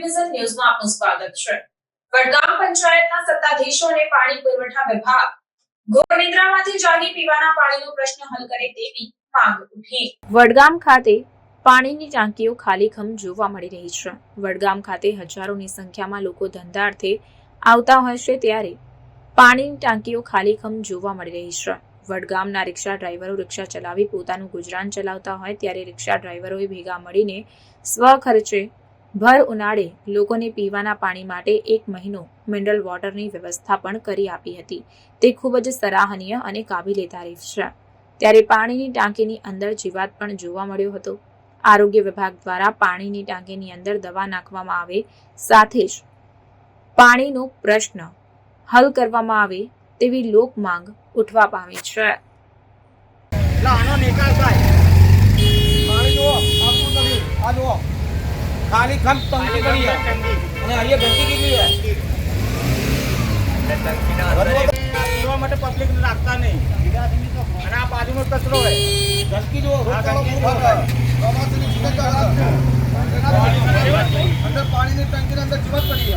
Vision ન્યૂઝમાં આપનું સ્વાગત છે. વડગામ પંચાયતના સત્તાધીશો અને પાણી પુરવઠા વિભાગ ઘોરનિદ્રામાંથી જાગી પીવાના પાણીનો પ્રશ્ન હલ કરે તેવી માંગ ઉઠી. વડગામ ખાતે પાણીની ટાંકીઓ ખાલીખમ જોવા મળી રહી છે. વડગામ ખાતે હજારોની સંખ્યામાં લોકો ધંધાર્થે આવતા હોય છે ત્યારે પાણીની ટાંકીઓ ખાલીખમ જોવા મળી રહી છે. વડગામના રિક્ષા ડ્રાઈવરો રિક્ષા ચલાવી પોતાનું ગુજરાન ચલાવતા હોય ત્યારે રિક્ષા ડ્રાઈવરોએ ભેગા મળીને સ્વખર્ચે ભર ઉનાળે લોકોને પીવાના પાણી માટે એક મહિનો મિનરલ વોટરની વ્યવસ્થા પણ કરી આપી હતી. તે ખૂબ જ સરાહનીય અને કાબિલે તારીફ છે. ત્યારે પાણીની ટાંકીની અંદર જીવાત પણ જોવા મળ્યો હતો. આરોગ્ય વિભાગ દ્વારા પાણીની ટાંકીની અંદર દવા નાખવામાં આવે, સાથે જ પાણીનો પ્રશ્ન હલ કરવામાં આવે તેવી લોક માંગ ઉઠવા પામી છે. આનો નિકાલ થાય પાણી જુઓ આવતું નથી આ જુઓ ખાલી ખમ ટંકી પડી છે અને અહીંયા ગંદકી કેટલી છે પીવા માટે પબ્લિક રાખતા નહીં અને આ બાજુનો કચરો હોય ગંદકી. અંદર પાણીની ટાંકીની અંદર જીવાત પડી છે.